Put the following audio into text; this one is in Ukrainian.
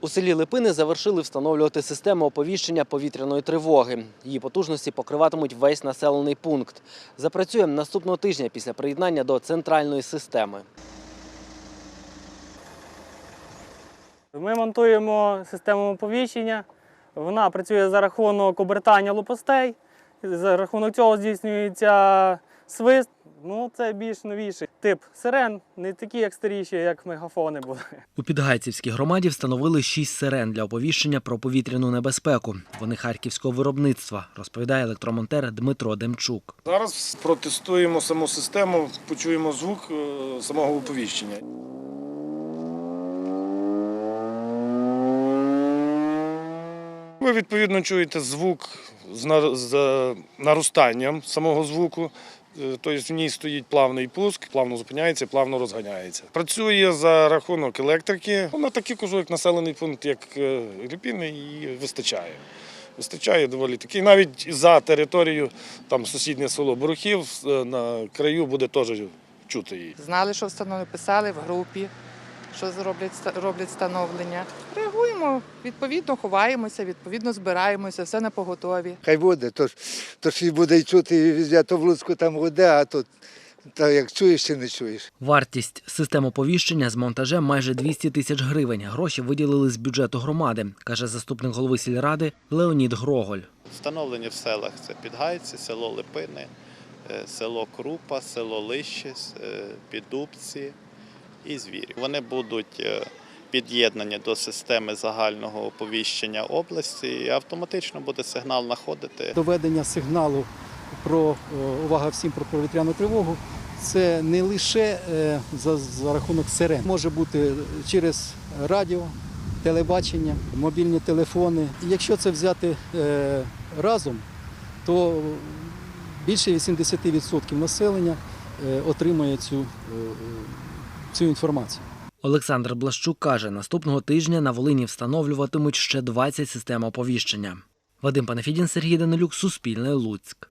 У селі Липини завершили встановлювати систему оповіщення повітряної тривоги. Її потужності покриватимуть весь населений пункт. Запрацює наступного тижня після приєднання до центральної системи. Ми монтуємо систему оповіщення. Вона працює за рахунок обертання лопастей. За рахунок цього здійснюється свист. Ну, це більш новіший тип сирен, не такі, як старіші, як мегафони були. У Підгайцівській громаді встановили шість сирен для оповіщення про повітряну небезпеку. Вони харківського виробництва, розповідає електромонтер Дмитро Демчук. Зараз протестуємо саму систему, почуємо звук е, самого оповіщення. Ви відповідно чуєте звук з е, наростанням самого звуку. Е, Тобто в ній стоїть плавний пуск, плавно зупиняється, плавно розганяється. Працює за рахунок електрики. На такий як населений пункт, як е, Ріпіни, і вистачає. Вистачає доволі таки. Навіть за територію там сусіднє село Борухів е, на краю буде теж чути її. Знали, що встановили, писали в групі, що зроблять роблять встановлення. Реагуємо, відповідно ховаємося, відповідно збираємося, все на поготові. Хай буде, то, ж- то ж і буде й чути і везде, то в Луцьку там гуде, а тут та як чуєш чи не чуєш. Вартість систем оповіщення з монтажем майже 200 тисяч гривень. Гроші виділили з бюджету громади, каже заступник голови сільради Леонід Гроголь. Встановлені в селах це Підгайці, село Липини, е, село Крупа, село Лище, е, Піддубці і Звірі. Вони будуть е, під'єднані до системи загального оповіщення області і автоматично буде сигнал находити доведення сигналу про е, увага всім про повітряну тривогу. Це не лише е, за, за рахунок сирен, може бути через радіо, телебачення, мобільні телефони. Якщо це взяти разом, то більше 80% населення отримує цю, цю інформацію. Олександр Блащук каже, наступного тижня на Волині встановлюватимуть ще 20 систем оповіщення. Вадим Панафідін, Сергій Данилюк, Суспільне, Луцьк.